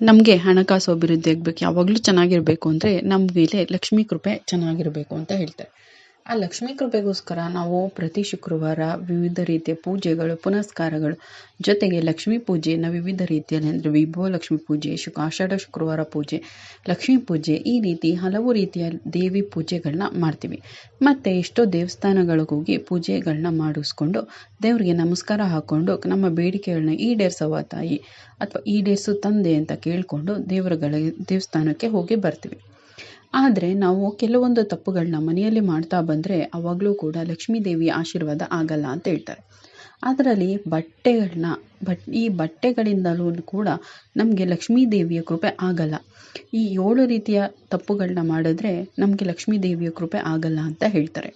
ನಮಗೆ ಹಣಕಾಸು ಅಭಿವೃದ್ಧಿ ಆಗಬೇಕು ಯಾವಾಗಲೂ ಚೆನ್ನಾಗಿರಬೇಕು ಅಂದರೆ ನಮ್ಮ ಮೇಲೆ ಲಕ್ಷ್ಮೀ ಕೃಪೆ ಚೆನ್ನಾಗಿರಬೇಕು ಅಂತ ಹೇಳ್ತಾರೆ. ಆ ಲಕ್ಷ್ಮೀ ಕೃಪೆಗೋಸ್ಕರ ನಾವು ಪ್ರತಿ ಶುಕ್ರವಾರ ವಿವಿಧ ರೀತಿಯ ಪೂಜೆಗಳು, ಪುನಸ್ಕಾರಗಳು ಜೊತೆಗೆ ಲಕ್ಷ್ಮೀ ಪೂಜೆಯನ್ನು ವಿವಿಧ ರೀತಿಯಲ್ಲಿ ಅಂದರೆ ವಿಭವ ಲಕ್ಷ್ಮೀ ಪೂಜೆ ಶುಕ್ ಆಷಾಢ ಶುಕ್ರವಾರ ಪೂಜೆ, ಲಕ್ಷ್ಮೀ ಪೂಜೆ ಈ ರೀತಿ ಹಲವು ರೀತಿಯ ದೇವಿ ಪೂಜೆಗಳನ್ನ ಮಾಡ್ತೀವಿ. ಮತ್ತು ಎಷ್ಟೋ ದೇವಸ್ಥಾನಗಳಿಗೆ ಹೋಗಿ ಪೂಜೆಗಳನ್ನ ಮಾಡಿಸ್ಕೊಂಡು ದೇವರಿಗೆ ನಮಸ್ಕಾರ ಹಾಕ್ಕೊಂಡು ನಮ್ಮ ಬೇಡಿಕೆಗಳನ್ನ ಈಡೇರಿಸವ ತಾಯಿ ಅಥವಾ ಈಡೇರಿಸು ತಂದೆ ಅಂತ ಕೇಳಿಕೊಂಡು ದೇವರುಗಳ ದೇವಸ್ಥಾನಕ್ಕೆ ಹೋಗಿ ಬರ್ತೀವಿ. ಆದರೆ ನಾವು ಕೆಲವೊಂದು ತಪ್ಪುಗಳನ್ನ ಮನೆಯಲ್ಲಿ ಮಾಡ್ತಾ ಬಂದರೆ ಆವಾಗಲೂ ಕೂಡ ಲಕ್ಷ್ಮೀ ದೇವಿಯ ಆಶೀರ್ವಾದ ಆಗಲ್ಲ ಅಂತ ಹೇಳ್ತಾರೆ. ಅದರಲ್ಲಿ ಬಟ್ಟೆಗಳನ್ನ ಬಟ್, ಈ ಬಟ್ಟೆಗಳಿಂದಲೂ ಕೂಡ ನಮಗೆ ಲಕ್ಷ್ಮೀ ದೇವಿಯ ಕೃಪೆ ಆಗಲ್ಲ. ಈ ಏಳು ರೀತಿಯ ತಪ್ಪುಗಳನ್ನ ಮಾಡಿದ್ರೆ ನಮಗೆ ಲಕ್ಷ್ಮೀ ದೇವಿಯ ಕೃಪೆ ಆಗಲ್ಲ ಅಂತ ಹೇಳ್ತಾರೆ.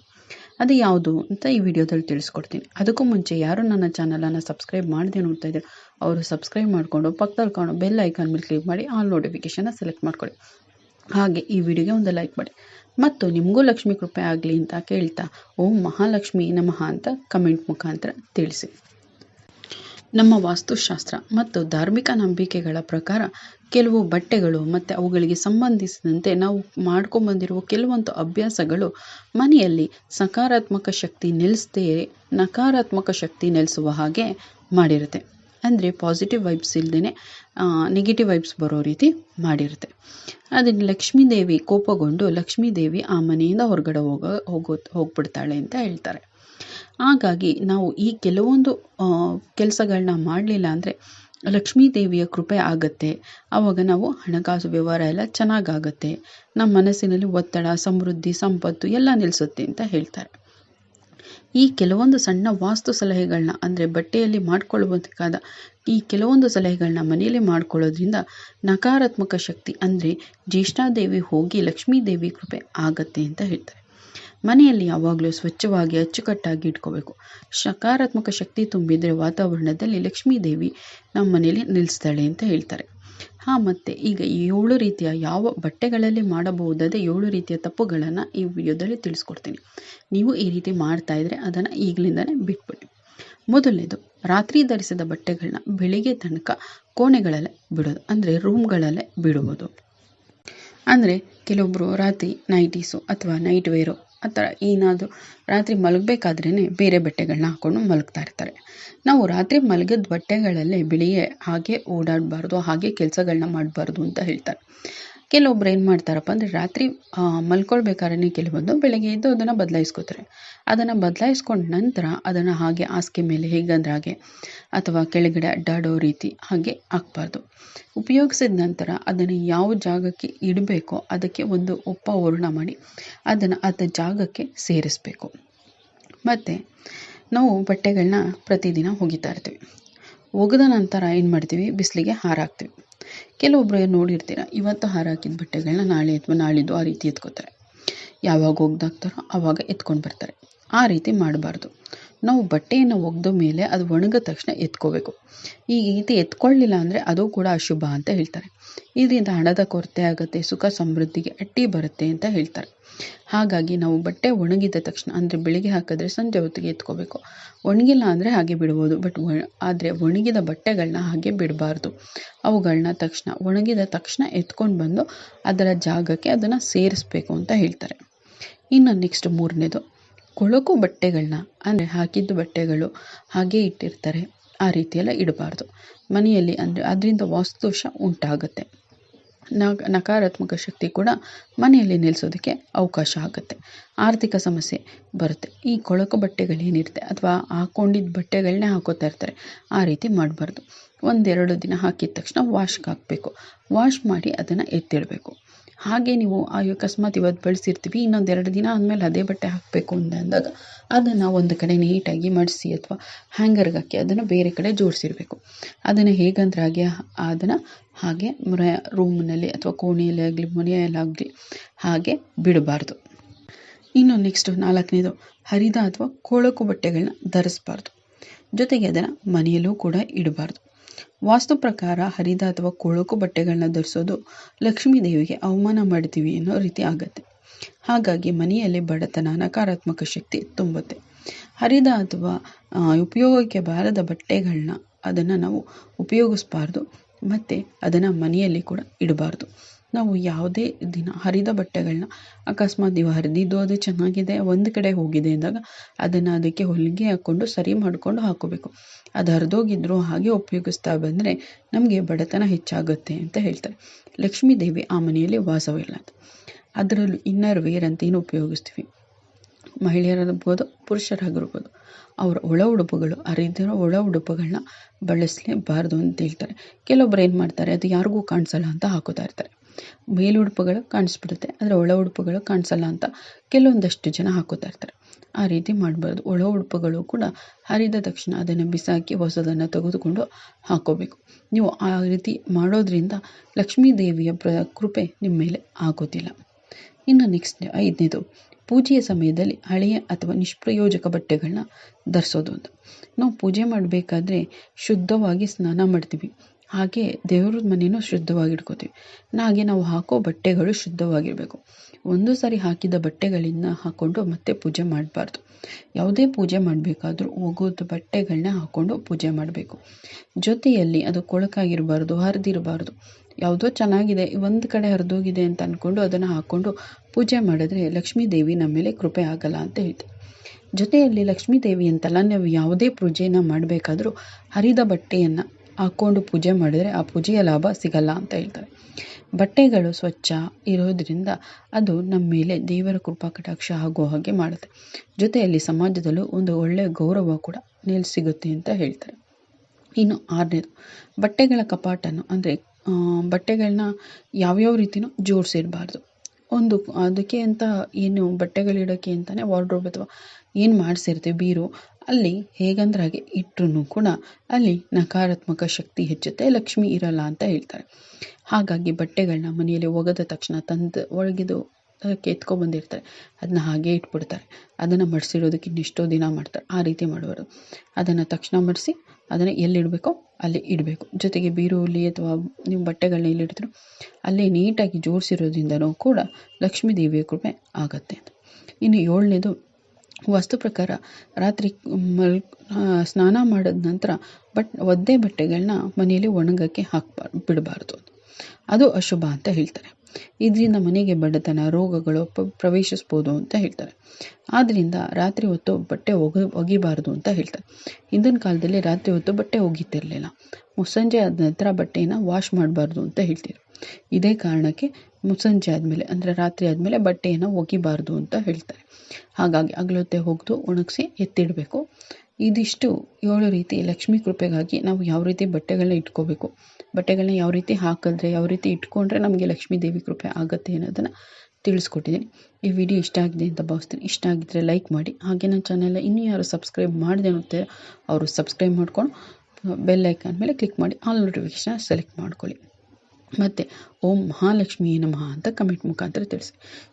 ಅದು ಯಾವುದು ಅಂತ ಈ ವಿಡಿಯೋದಲ್ಲಿ ತಿಳಿಸ್ಕೊಡ್ತೀನಿ. ಅದಕ್ಕೂ ಮುಂಚೆ ಯಾರು ನನ್ನ ಚಾನಲನ್ನು ಸಬ್ಸ್ಕ್ರೈಬ್ ಮಾಡದೆ ನೋಡ್ತಾ ಇದ್ದಾರೆ, ಅವರು ಸಬ್ಸ್ಕ್ರೈಬ್ ಮಾಡಿಕೊಂಡು ಪಕ್ಕದಲ್ಲಿ ಕಾಣೋ ಬೆಲ್ ಐಕಾನ್ ಮೇಲೆ ಕ್ಲಿಕ್ ಮಾಡಿ, ಆಲ್ ನೋಟಿಫಿಕೇಷನ್ನ ಸೆಲೆಕ್ಟ್ ಮಾಡ್ಕೊಳ್ಳಿ. ಹಾಗೆ ಈ ವಿಡಿಯೋಗೆ ಒಂದು ಲೈಕ್ ಮಾಡಿ. ಮತ್ತು ನಿಮಗೂ ಲಕ್ಷ್ಮಿ ಕೃಪೆ ಆಗಲಿ ಅಂತ ಕೇಳ್ತಾ, ಓಂ ಮಹಾಲಕ್ಷ್ಮಿ ನಮಃ ಅಂತ ಕಮೆಂಟ್ ಮುಖಾಂತರ ತಿಳಿಸಿ. ನಮ್ಮ ವಾಸ್ತುಶಾಸ್ತ್ರ ಮತ್ತು ಧಾರ್ಮಿಕ ನಂಬಿಕೆಗಳ ಪ್ರಕಾರ ಕೆಲವು ಬಟ್ಟೆಗಳು ಮತ್ತು ಅವುಗಳಿಗೆ ಸಂಬಂಧಿಸಿದಂತೆ ನಾವು ಮಾಡ್ಕೊಂಬಂದಿರುವ ಕೆಲವೊಂದು ಅಭ್ಯಾಸಗಳು ಮನೆಯಲ್ಲಿ ಸಕಾರಾತ್ಮಕ ಶಕ್ತಿ ನೆಲೆಸದೆಯೇ ನಕಾರಾತ್ಮಕ ಶಕ್ತಿ ನೆಲೆಸುವ ಹಾಗೆ ಮಾಡಿರುತ್ತೆ. ಅಂದರೆ ಪಾಸಿಟಿವ್ ವೈಬ್ಸ್ ಇಲ್ಲದೇ ನೆಗೆಟಿವ್ ವೈಬ್ಸ್ ಬರೋ ರೀತಿ ಮಾಡಿರುತ್ತೆ. ಅದನ್ನು ಲಕ್ಷ್ಮೀದೇವಿ ಕೋಪಗೊಂಡು ಲಕ್ಷ್ಮೀದೇವಿ ಆ ಮನೆಯಿಂದ ಹೊರಗಡೆ ಹೋಗೋ ಹೋಗೋ, ಹೋಗ್ಬಿಡ್ತಾಳೆ ಅಂತ ಹೇಳ್ತಾರೆ. ಹಾಗಾಗಿ ನಾವು ಈ ಕೆಲವೊಂದು ಕೆಲಸಗಳನ್ನ ಮಾಡಲಿಲ್ಲ ಅಂದರೆ ಲಕ್ಷ್ಮೀ ದೇವಿಯ ಕೃಪೆ ಆಗುತ್ತೆ. ಆವಾಗ ನಾವು ಹಣಕಾಸು ವ್ಯವಹಾರ ಎಲ್ಲ ಚೆನ್ನಾಗಾಗತ್ತೆ. ನಮ್ಮ ಮನಸ್ಸಿನಲ್ಲಿ ಒತ್ತಡ, ಸಮೃದ್ಧಿ, ಸಂಪತ್ತು ಎಲ್ಲ ನಿಲ್ಲಿಸುತ್ತೆ ಅಂತ ಹೇಳ್ತಾರೆ. ಈ ಕೆಲವೊಂದು ಸಣ್ಣ ವಾಸ್ತು ಸಲಹೆಗಳನ್ನ ಅಂದರೆ ಬಟ್ಟೆಯಲ್ಲಿ ಮಾಡಿಕೊಳ್ಳಬೇಕಾದ ಈ ಕೆಲವೊಂದು ಸಲಹೆಗಳನ್ನ ಮನೆಯಲ್ಲಿ ಮಾಡ್ಕೊಳ್ಳೋದ್ರಿಂದ ನಕಾರಾತ್ಮಕ ಶಕ್ತಿ ಅಂದರೆ ಜ್ಯೇಷ್ಠಾದೇವಿ ಹೋಗಿ ಲಕ್ಷ್ಮೀದೇವಿ ಕೃಪೆ ಆಗತ್ತೆ ಅಂತ ಹೇಳ್ತಾರೆ. ಮನೆಯಲ್ಲಿ ಯಾವಾಗಲೂ ಸ್ವಚ್ಛವಾಗಿ ಅಚ್ಚುಕಟ್ಟಾಗಿ ಇಟ್ಕೋಬೇಕು. ಸಕಾರಾತ್ಮಕ ಶಕ್ತಿ ತುಂಬಿದರೆ ವಾತಾವರಣದಲ್ಲಿ ಲಕ್ಷ್ಮೀದೇವಿ ನಮ್ಮ ಮನೆಯಲ್ಲಿ ನಿಲ್ಲಿಸ್ತಾಳೆ ಅಂತ ಹೇಳ್ತಾರೆ. ಹಾಂ, ಮತ್ತು ಈಗ ಏಳು ರೀತಿಯ ಯಾವ ಬಟ್ಟೆಗಳಲ್ಲಿ ಮಾಡಬಹುದಾದ ಏಳು ರೀತಿಯ ತಪ್ಪುಗಳನ್ನು ಈ ವಿಡಿಯೋದಲ್ಲಿ ತಿಳಿಸ್ಕೊಡ್ತೀನಿ. ನೀವು ಈ ರೀತಿ ಮಾಡ್ತಾ ಇದ್ರೆ ಅದನ್ನು ಈಗಲಿಂದನೇ ಬಿಟ್ಬಿಡಿ. ಮೊದಲನೇದು, ರಾತ್ರಿ ಧರಿಸಿದ ಬಟ್ಟೆಗಳನ್ನ ಬೆಳಿಗ್ಗೆ ತನಕ ಕೋಣೆಗಳಲ್ಲೇ ಬಿಡೋದು, ಅಂದರೆ ರೂಮ್ಗಳಲ್ಲೇ ಬಿಡುವುದು. ಅಂದರೆ ಕೆಲವೊಬ್ಬರು ರಾತ್ರಿ ನೈಟೀಸು ಅಥವಾ ನೈಟ್ ವೇರು ಆ ಥರ ಏನಾದರೂ ರಾತ್ರಿ ಮಲಗಬೇಕಾದ್ರೇ ಬೇರೆ ಬಟ್ಟೆಗಳನ್ನ ಹಾಕ್ಕೊಂಡು ಮಲಗ್ತಾ ಇರ್ತಾರೆ. ನಾವು ರಾತ್ರಿ ಮಲಗಿದ ಬಟ್ಟೆಗಳಲ್ಲೇ ಬೆಳಿಗ್ಗೆ ಹಾಗೆ ಓಡಾಡಬಾರ್ದು, ಹಾಗೆ ಕೆಲಸಗಳ್ನ ಮಾಡಬಾರ್ದು ಅಂತ ಹೇಳ್ತಾರೆ. ಕೆಲವೊಬ್ರು ಏನು ಮಾಡ್ತಾರಪ್ಪ ಅಂದರೆ ರಾತ್ರಿ ಮಲ್ಕೊಳ್ಬೇಕಾದ್ರೆ ಕೆಲವೊಂದು ಬೆಳಗ್ಗೆ ಎದ್ದು ಅದನ್ನು ಬದಲಾಯಿಸ್ಕೋತಾರೆ. ಅದನ್ನು ಬದಲಾಯಿಸ್ಕೊಂಡ ನಂತರ ಅದನ್ನು ಹಾಗೆ ಹಾಸಿಗೆ ಮೇಲೆ ಹೇಗಂದ್ರೆ ಹಾಗೆ, ಅಥವಾ ಕೆಳಗಡೆ ಅಡ್ಡಾಡೋ ರೀತಿ ಹಾಗೆ ಹಾಕ್ಬಾರ್ದು. ಉಪಯೋಗಿಸಿದ ನಂತರ ಅದನ್ನು ಯಾವ ಜಾಗಕ್ಕೆ ಇಡಬೇಕೋ ಅದಕ್ಕೆ ಒಂದು ಒಪ್ಪ ವರ್ಣ ಮಾಡಿ ಅದನ್ನು ಅದ ಜಾಗಕ್ಕೆ ಸೇರಿಸಬೇಕು. ಮತ್ತು ನಾವು ಬಟ್ಟೆಗಳನ್ನ ಪ್ರತಿದಿನ ಒಗಿತಾ ಇರ್ತೀವಿ. ಒಗೆದ ನಂತರ ಏನು ಮಾಡ್ತೀವಿ? ಬಿಸಿಲಿಗೆ ಹಾರಾಕ್ತೀವಿ. ಕೆಲವೊಬ್ಬರು ನೋಡಿರ್ತೀರ, ಇವತ್ತು ಹಾರಾಕಿದ ಬಟ್ಟೆಗಳನ್ನ ನಾಳೆ ಅಥವಾ ನಾಳಿದ್ದು ಆ ರೀತಿ ಎತ್ಕೋತಾರೆ. ಯಾವಾಗ ಒಗ್ದಾಕ್ತಾರೋ ಆವಾಗ ಎತ್ಕೊಂಡು ಬರ್ತಾರೆ. ಆ ರೀತಿ ಮಾಡಬಾರ್ದು. ನಾವು ಬಟ್ಟೆಯನ್ನು ಒಗೆದ ಮೇಲೆ ಅದು ಒಣಗಿದ ತಕ್ಷಣ ಎತ್ಕೋಬೇಕು. ಈ ರೀತಿ ಎತ್ಕೊಳ್ಳಿಲ್ಲ ಅಂದರೆ ಅದು ಕೂಡ ಅಶುಭ ಅಂತ ಹೇಳ್ತಾರೆ. ಇದರಿಂದ ಹಣದ ಕೊರತೆ ಆಗುತ್ತೆ, ಸುಖ ಸಮೃದ್ಧಿಗೆ ಅಟ್ಟಿ ಬರುತ್ತೆ ಅಂತ ಹೇಳ್ತಾರೆ. ಹಾಗಾಗಿ ನಾವು ಬಟ್ಟೆ ಒಣಗಿದ ತಕ್ಷಣ, ಅಂದರೆ ಬೆಳಿಗ್ಗೆ ಹಾಕಿದ್ರೆ ಸಂಜೆ ಹೊತ್ತಿಗೆ ಎತ್ಕೋಬೇಕು. ಒಣಗಿಲ್ಲ ಅಂದರೆ ಹಾಗೆ ಬಿಡ್ಬೋದು, ಬಟ್ ಆದರೆ ಒಣಗಿದ ಬಟ್ಟೆಗಳನ್ನ ಹಾಗೆ ಬಿಡಬಾರ್ದು. ಅವುಗಳನ್ನ ತಕ್ಷಣ, ಒಣಗಿದ ತಕ್ಷಣ ಎತ್ಕೊಂಡು ಬಂದು ಅದರ ಜಾಗಕ್ಕೆ ಅದನ್ನು ಸೇರಿಸ್ಬೇಕು ಅಂತ ಹೇಳ್ತಾರೆ. ಇನ್ನು ನೆಕ್ಸ್ಟ್ ಮೂರನೇದು. ಕೊಳಕು ಬಟ್ಟೆಗಳನ್ನ ಅಂದರೆ ಹಾಕಿದ್ದ ಬಟ್ಟೆಗಳು ಹಾಗೆ ಇಟ್ಟಿರ್ತಾರೆ. ಆ ರೀತಿಯೆಲ್ಲ ಇಡಬಾರ್ದು. ಮನೆಯಲ್ಲಿ ಅಂದರೆ ಅದರಿಂದ ವಾಸ್ತುದೋಷ ಉಂಟಾಗುತ್ತೆ. ನಕಾರಾತ್ಮಕ ಶಕ್ತಿ ಕೂಡ ಮನೆಯಲ್ಲಿ ನಿಲ್ಲಿಸೋದಕ್ಕೆ ಅವಕಾಶ ಆಗುತ್ತೆ. ಆರ್ಥಿಕ ಸಮಸ್ಯೆ ಬರುತ್ತೆ. ಈ ಕೊಳಕು ಬಟ್ಟೆಗಳೇನಿರುತ್ತೆ ಅಥವಾ ಹಾಕೊಂಡಿದ್ದ ಬಟ್ಟೆಗಳನ್ನೇ ಹಾಕೋತಾ ಇರ್ತಾರೆ, ಆ ರೀತಿ ಮಾಡಬಾರ್ದು. ಒಂದೆರಡು ದಿನ ಹಾಕಿದ ತಕ್ಷಣ ವಾಶ್ಗೆ ಹಾಕಬೇಕು. ವಾಶ್ ಮಾಡಿ ಅದನ್ನು ಎತ್ತಿಡಬೇಕು. ಹಾಗೆ ನೀವು ಅಕಸ್ಮಾತ್ ಇವತ್ತು ಬಳಸಿರ್ತೀವಿ ಇನ್ನೊಂದು ಎರಡು ದಿನ ಆದಮೇಲೆ ಅದೇ ಬಟ್ಟೆ ಹಾಕಬೇಕು ಅಂತ ಅಂದಾಗ ಅದನ್ನು ಒಂದು ಕಡೆ ನೀಟಾಗಿ ಮಡಿಸಿ ಅಥವಾ ಹ್ಯಾಂಗರ್ಗೆ ಹಾಕಿ ಅದನ್ನು ಬೇರೆ ಕಡೆ ಜೋಡಿಸಿರ್ಬೇಕು. ಅದನ್ನು ಹೇಗಂದ್ರೆ ಹಾಗೆ, ಅದನ್ನು ಹಾಗೆ ಮರ ರೂಮ್ನಲ್ಲಿ ಅಥವಾ ಕೋಣೆಯಲ್ಲಿ ಆಗಲಿ ಮನೆಯಲ್ಲಾಗಲಿ ಹಾಗೆ ಬಿಡಬಾರ್ದು. ಇನ್ನು ನೆಕ್ಸ್ಟು ನಾಲ್ಕನೇದು, ಹರಿದ ಅಥವಾ ಕೊಳಕು ಬಟ್ಟೆಗಳನ್ನ ಧರಿಸ್ಬಾರ್ದು. ಜೊತೆಗೆ ಅದನ್ನು ಮನೆಯಲ್ಲೂ ಕೂಡ ಇಡಬಾರ್ದು. ವಾಸ್ತು ಪ್ರಕಾರ ಹರಿದ ಅಥವಾ ಕೊಳಕು ಬಟ್ಟೆಗಳನ್ನ ಧರಿಸೋದು ಲಕ್ಷ್ಮೀ ದೇವಿಗೆ ಅವಮಾನ ಮಾಡ್ತೀವಿ ಅನ್ನೋ ರೀತಿ ಆಗುತ್ತೆ. ಹಾಗಾಗಿ ಮನೆಯಲ್ಲಿ ಬಡತನ, ನಕಾರಾತ್ಮಕ ಶಕ್ತಿ ತುಂಬುತ್ತೆ. ಹರಿದ ಅಥವಾ ಉಪಯೋಗಕ್ಕೆ ಬಾರದ ಬಟ್ಟೆಗಳನ್ನ ಅದನ್ನು ನಾವು ಉಪಯೋಗಿಸ್ಬಾರ್ದು. ಮತ್ತು ಅದನ್ನು ಮನೆಯಲ್ಲಿ ಕೂಡ ಇಡಬಾರ್ದು. ನಾವು ಯಾವುದೇ ದಿನ ಹರಿದ ಬಟ್ಟೆಗಳನ್ನ ಅಕಸ್ಮಾತ್ ನೀವು ಹರಿದಿದ್ದು ಅದು ಚೆನ್ನಾಗಿದೆ, ಒಂದು ಕಡೆ ಹೋಗಿದೆ ಅಂದಾಗ ಅದನ್ನು ಅದಕ್ಕೆ ಹೊಲಿಗೆ ಹಾಕ್ಕೊಂಡು ಸರಿ ಮಾಡಿಕೊಂಡು ಹಾಕೋಬೇಕು. ಅದು ಹರಿದೋಗಿದ್ರು ಹಾಗೆ ಉಪಯೋಗಿಸ್ತಾ ಬಂದರೆ ನಮಗೆ ಬಡತನ ಹೆಚ್ಚಾಗುತ್ತೆ ಅಂತ ಹೇಳ್ತಾರೆ. ಲಕ್ಷ್ಮೀ ದೇವಿ ಆ ಮನೆಯಲ್ಲಿ ವಾಸವಿಲ್ಲ. ಅಂತ ಅದರಲ್ಲೂ ಇನ್ನರ್ ವೇರ್ ಅಂತ ಏನು ಉಪಯೋಗಿಸ್ತೀವಿ? ಮಹಿಳೆಯರಾಗಿರ್ಬೋದು, ಪುರುಷರಾಗಿರ್ಬೋದು, ಅವರ ಒಳ ಉಡುಪುಗಳು ಅರಿದಿರೋ ಒಳ ಉಡುಪುಗಳನ್ನ ಬಳಸಲೇಬಾರ್ದು ಅಂತ ಹೇಳ್ತಾರೆ. ಕೆಲವೊಬ್ಬರು ಏನು ಮಾಡ್ತಾರೆ, ಅದು ಯಾರಿಗೂ ಕಾಣಿಸಲ್ಲ ಅಂತ ಹಾಕೋತಾ ಇರ್ತಾರೆ. ಮೇಲುಡುಪುಗಳು ಕಾಣಿಸ್ಬಿಡುತ್ತೆ, ಆದರೆ ಒಳ ಉಡುಪುಗಳು ಕಾಣಿಸಲ್ಲ ಅಂತ ಕೆಲವೊಂದಷ್ಟು ಜನ ಹಾಕೋತಾ ಇರ್ತಾರೆ. ಆ ರೀತಿ ಮಾಡಬಾರ್ದು. ಒಳ ಉಡುಪುಗಳು ಕೂಡ ಹರಿದ ತಕ್ಷಣ ಅದನ್ನು ಬಿಸಾಕಿ ಹೊಸದನ್ನು ತೆಗೆದುಕೊಂಡು ಹಾಕೋಬೇಕು. ನೀವು ಆ ರೀತಿ ಮಾಡೋದ್ರಿಂದ ಲಕ್ಷ್ಮೀ ದೇವಿಯ ಪ್ರ ಕೃಪೆ ನಿಮ್ಮ ಮೇಲೆ ಆಗೋದಿಲ್ಲ. ಇನ್ನು ನೆಕ್ಸ್ಟ್ ಐದನೇದು, ಪೂಜೆಯ ಸಮಯದಲ್ಲಿ ಹಳೆಯ ಅಥವಾ ನಿಷ್ಪ್ರಯೋಜಕ ಬಟ್ಟೆಗಳನ್ನ ಧರಿಸೋದು ಅಂತ. ನಾವು ಪೂಜೆ ಮಾಡಬೇಕಾದ್ರೆ ಶುದ್ಧವಾಗಿ ಸ್ನಾನ ಮಾಡ್ತೀವಿ. ಹಾಗೆ ದೇವ್ರ ಶುದ್ಧವಾಗಿ ಇಟ್ಕೋತೀವಿ ಹಾಗೆ ನಾವು ಹಾಕೋ ಬಟ್ಟೆಗಳು ಶುದ್ಧವಾಗಿರಬೇಕು. ಒಂದು ಸಾರಿ ಹಾಕಿದ ಬಟ್ಟೆಗಳಿಂದ ಹಾಕ್ಕೊಂಡು ಮತ್ತೆ ಪೂಜೆ ಮಾಡಬಾರ್ದು. ಯಾವುದೇ ಪೂಜೆ ಮಾಡಬೇಕಾದ್ರೂ ಹೋಗೋದು ಬಟ್ಟೆಗಳನ್ನ ಹಾಕ್ಕೊಂಡು ಪೂಜೆ ಮಾಡಬೇಕು. ಜೊತೆಯಲ್ಲಿ ಅದು ಕೊಳಕಾಗಿರಬಾರ್ದು, ಹರಿದಿರಬಾರ್ದು. ಯಾವುದೋ ಚೆನ್ನಾಗಿದೆ, ಒಂದು ಕಡೆ ಹರಿದೋಗಿದೆ ಅಂತ ಅಂದ್ಕೊಂಡು ಅದನ್ನು ಹಾಕ್ಕೊಂಡು ಪೂಜೆ ಮಾಡಿದ್ರೆ ಲಕ್ಷ್ಮೀ ದೇವಿ ನಮ್ಮ ಮೇಲೆ ಕೃಪೆ ಆಗಲ್ಲ ಅಂತ ಹೇಳ್ತೀವಿ ಜೊತೆಯಲ್ಲಿ ಲಕ್ಷ್ಮೀ ದೇವಿ ಅಂತಲ್ಲ, ನಾವು ಯಾವುದೇ ಪೂಜೆಯನ್ನು ಮಾಡಬೇಕಾದ್ರೂ ಹರಿದ ಬಟ್ಟೆಯನ್ನು ಹಾಕ್ಕೊಂಡು ಪೂಜೆ ಮಾಡಿದರೆ ಆ ಪೂಜೆಯ ಲಾಭ ಸಿಗಲ್ಲ ಅಂತ ಹೇಳ್ತಾರೆ. ಬಟ್ಟೆಗಳು ಸ್ವಚ್ಛ ಇರೋದರಿಂದ ಅದು ನಮ್ಮ ಮೇಲೆ ದೇವರ ಕೃಪಾ ಕಟಾಕ್ಷ ಆಗೋ ಹಾಗೆ ಮಾಡುತ್ತೆ. ಜೊತೆಯಲ್ಲಿ ಸಮಾಜದಲ್ಲೂ ಒಂದು ಒಳ್ಳೆಯ ಗೌರವ ಕೂಡ ನೆಲೆ ಸಿಗುತ್ತೆ ಅಂತ ಹೇಳ್ತಾರೆ. ಇನ್ನು ಆರನೇದು, ಬಟ್ಟೆಗಳ ಕಪಾಟನ್ನು, ಅಂದರೆ ಬಟ್ಟೆಗಳನ್ನ ಯಾವ್ಯಾವ ರೀತಿಯೂ ಜೋಡಿಸಿರಬಾರ್ದು. ಒಂದು ಅದಕ್ಕೆ ಅಂತ ಏನು ಬಟ್ಟೆಗಳಿಡೋಕ್ಕೆ ಅಂತಲೇ ವಾರ್ಡ್ರೋಬ್ ಅಥವಾ ಏನು ಮಾಡಿಸಿರ್ತೀವಿ, ಬೀರು ಅಲ್ಲಿ ಹೇಗಂದ್ರೆ ಹಾಗೆ ಇಟ್ಟರೂ ಕೂಡ ಅಲ್ಲಿ ನಕಾರಾತ್ಮಕ ಶಕ್ತಿ ಹೆಚ್ಚುತ್ತೆ, ಲಕ್ಷ್ಮಿ ಇರಲ್ಲ ಅಂತ ಹೇಳ್ತಾರೆ. ಹಾಗಾಗಿ ಬಟ್ಟೆಗಳನ್ನ ಮನೆಯಲ್ಲಿ ಒಗೆದ ತಕ್ಷಣ ತಂದು ಒಳಗಿದು ಬಂದಿರ್ತಾರೆ. ಅದನ್ನ ಹಾಗೆ ಇಟ್ಬಿಡ್ತಾರೆ. ಅದನ್ನು ಮಡಿಸಿಡೋದಕ್ಕೆ ಇನ್ನೆಷ್ಟೋ ದಿನ ಮಾಡ್ತಾರೆ. ಆ ರೀತಿ ಮಾಡುವರು. ಅದನ್ನು ತಕ್ಷಣ ಮಡಿಸಿ ಅದನ್ನು ಎಲ್ಲಿಡಬೇಕೋ ಅಲ್ಲಿ ಇಡಬೇಕು. ಜೊತೆಗೆ ಬೀರುಲಿ ಅಥವಾ ನೀವು ಬಟ್ಟೆಗಳನ್ನ ಎಲ್ಲಿಡ್ತೀರೋ ಅಲ್ಲಿ ನೀಟಾಗಿ ಜೋಡಿಸಿರೋದ್ರಿಂದನೂ ಕೂಡ ಲಕ್ಷ್ಮೀ ದೇವಿಯ ಕೃಪೆ ಆಗುತ್ತೆ ಇನ್ನು ಏಳನೇದು ವಾಸ್ತು ಪ್ರಕಾರ ರಾತ್ರಿ ಮಲ್ ಸ್ನಾನ ಮಾಡಿದ ನಂತರ ಬಟ್, ಒದ್ದೆ ಬಟ್ಟೆಗಳನ್ನ ಮನೆಯಲ್ಲಿ ಒಣಗಕ್ಕೆ ಹಾಕ್ಬಾರ್ದು ಬಿಡಬಾರ್ದು. ಅದು ಅಶುಭ ಅಂತ ಹೇಳ್ತಾರೆ. ಇದರಿಂದ ಮನೆಗೆ ಬಡತನ, ರೋಗಗಳು ಪ್ರವೇಶಿಸ್ಬೋದು ಅಂತ ಹೇಳ್ತಾರೆ. ಆದ್ದರಿಂದ ರಾತ್ರಿ ಹೊತ್ತು ಬಟ್ಟೆ ಒಗ, ಒಗಿಬಾರ್ದು ಅಂತ ಹೇಳ್ತಾರೆ. ಹಿಂದಿನ ಕಾಲದಲ್ಲಿ ರಾತ್ರಿ ಹೊತ್ತು ಬಟ್ಟೆ ಒಗಿತಿರಲಿಲ್ಲ. ಮುಸ್ಸಂಜೆ ಆದ ನಂತರ ಬಟ್ಟೆಯನ್ನು ವಾಶ್ ಮಾಡಬಾರ್ದು ಅಂತ ಹೇಳ್ತಿದ್ರು. ಇದೇ ಕಾರಣಕ್ಕೆ ಮುಸ್ಸಂಜೆ ಆದಮೇಲೆ, ಅಂದರೆ ರಾತ್ರಿ ಆದಮೇಲೆ ಬಟ್ಟೆಯನ್ನು ಒಗಿಬಾರ್ದು ಅಂತ ಹೇಳ್ತಾರೆ. ಹಾಗಾಗಿ ಅಗಲೊತ್ತೆ ಹೋಗ್ದು, ಒಣಗಿಸಿ ಎತ್ತಿಡಬೇಕು. ಇದಿಷ್ಟು ಏಳು ರೀತಿ ಲಕ್ಷ್ಮೀ ಕೃಪೆಗಾಗಿ ನಾವು ಯಾವ ರೀತಿ ಬಟ್ಟೆಗಳನ್ನ ಇಟ್ಕೋಬೇಕು. ಬಟ್ಟೆಗಳನ್ನ ಯಾವ ರೀತಿ ಹಾಕಿದ್ರೆ, ಯಾವ ರೀತಿ ಇಟ್ಕೊಂಡ್ರೆ ನಮಗೆ ಲಕ್ಷ್ಮೀ ದೇವಿ ಕೃಪೆ ಆಗುತ್ತೆ ಅನ್ನೋದನ್ನು ತಿಳಿಸ್ಕೊಟ್ಟಿದ್ದೀನಿ. ಈ ವಿಡಿಯೋ ಇಷ್ಟ ಆಗಿದೆ ಅಂತ ಭಾವಿಸ್ತೀನಿ. ಇಷ್ಟ ಆಗಿದ್ದರೆ ಲೈಕ್ ಮಾಡಿ. ಹಾಗೆ ನನ್ನ ಚಾನೆಲ್ ಇನ್ನೂ ಯಾರು ಸಬ್ಸ್ಕ್ರೈಬ್ ಮಾಡಿದೆ ಅನ್ನುತ್ತೆ ಅವರು ಸಬ್ಸ್ಕ್ರೈಬ್ ಮಾಡ್ಕೊಂಡು ಬೆಲ್ ಐಕಾನ್ ಮೇಲೆ ಕ್ಲಿಕ್ ಮಾಡಿ, ಆಲ್ ನೋಟಿಫಿಕೇಷನ್ ಸೆಲೆಕ್ಟ್ ಮಾಡ್ಕೊಳ್ಳಿ. ಮತ್ತು ಓಂ ಮಹಾಲಕ್ಷ್ಮಿ ನಮಃ ಅಂತ ಕಮೆಂಟ್ ಮುಖಾಂತರ ತಿಳಿಸಿ.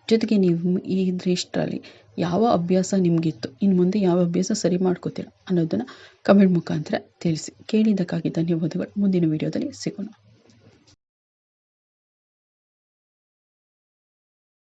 ಜೊತೆಗೆ ನೀವು ಈ ದೃಷ್ಟರಲ್ಲಿ ಯಾವ ಅಭ್ಯಾಸ ನಿಮಗಿತ್ತು? ಇನ್ನು ಮುಂದೆ ಯಾವ ಅಭ್ಯಾಸ ಸರಿ ಮಾಡ್ಕೋತೀರ ಅನ್ನೋದನ್ನು ಕಮೆಂಟ್ ಮುಖಾಂತರ ತಿಳಿಸಿ. ಕೇಳಿದ್ದಕ್ಕಾಗಿ ಧನ್ಯವಾದಗಳು. ಮುಂದಿನ ವಿಡಿಯೋದಲ್ಲಿ ಸಿಗೋಣ.